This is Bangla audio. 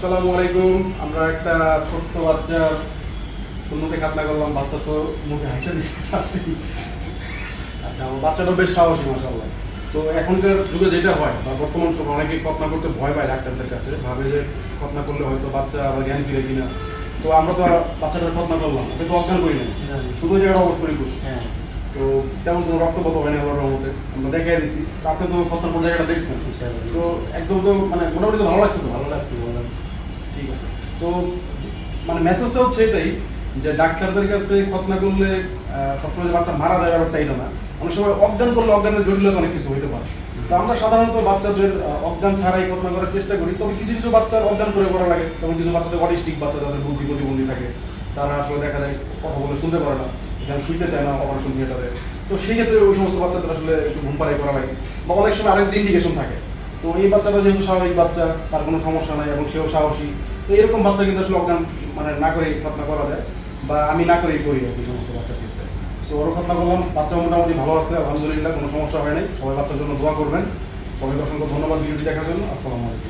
আসসালামু আলাইকুম। আমরা একটা ছোট্ট বাচ্চার শূন্যতে খাতনা করলাম বাচ্চা তো মুখে হাসে দিচ্ছে ফার্স্টেই আচ্ছা আমার বাচ্চাটা বেশ সাহসী মাসাল্লাহ তো এখনকার যুগে যেটা হয় বা বর্তমান সময় অনেকে খতনা করতে ভয় পায় ডাক্তারদের কাছে ভাবে যে খতনা করলে হয়তো বাচ্চা আবার জ্ঞান ফিরে কিনা। তো আমরা তো বাচ্চাটার খতনা করলাম ওকে তো অজ্ঞান করি না শুধু যে একটা অবস্থানই করছি। হ্যাঁ। তো তেমন কোনো রক্তপাত হয়নি আল্লাহর রহমতে। আমরা দেখাই দিছি। তো আপনি তো খতনার পর জায়গাটা দেখছেন? তো একদম তো মানে মোটামুটি তো ভালো লাগছে তো? ভালো লাগছে ঠিক আছে। তো মানে মেসেজটা হচ্ছে এটাই যে ডাক্তারদের কাছে খতনা করলে সবসময় যে বাচ্চা মারা যায় ব্যাপারটা এটা না। অনেক সময় অজ্ঞান করলে অজ্ঞানের জটিলতা অনেক কিছু হইতে পারে। তো আমরা সাধারণত বাচ্চাদের অজ্ঞান ছাড়াই খতনা করার চেষ্টা করি। তবে কিছু কিছু বাচ্চার অজ্ঞান করে করা লাগে। যেমন কিছু বাচ্চাদের অটিস্টিক বাচ্চা, যাদের বুদ্ধি প্রতিবন্ধী থাকে, তারা আসলে দেখা যায় কথা বলে শুনতে পারে না। এখানে শুইতে চায় না অপারেশন থিয়েটারে। তো সেই ক্ষেত্রে ওই সমস্ত বাচ্চাদের আসলে একটু ঘুম পাড়াই করা লাগে। বা অনেক সময় আরেক ইন্ডিকেশন থাকে। তো এই বাচ্চাটা যেহেতু স্বাভাবিক বাচ্চা, তার কোনো সমস্যা নাই এবং সেও সাহসী, তো এরকম বাচ্চা কিন্তু আসলে অজ্ঞান মানে না করেই খতনা করা যায় বা আমি না করেই করি আর কি সমস্ত বাচ্চার ক্ষেত্রে। তো ওরও খতনা করলাম, বাচ্চা মোটামুটি ভালো আছে, আলহামদুলিল্লাহ, কোনো সমস্যা হয় নাই। সবাই বাচ্চার জন্য দোয়া করবেন। সবাইকে অসংখ্য ধন্যবাদ ভিডিওটি দেখার জন্য। আসসালামু আলাইকুম।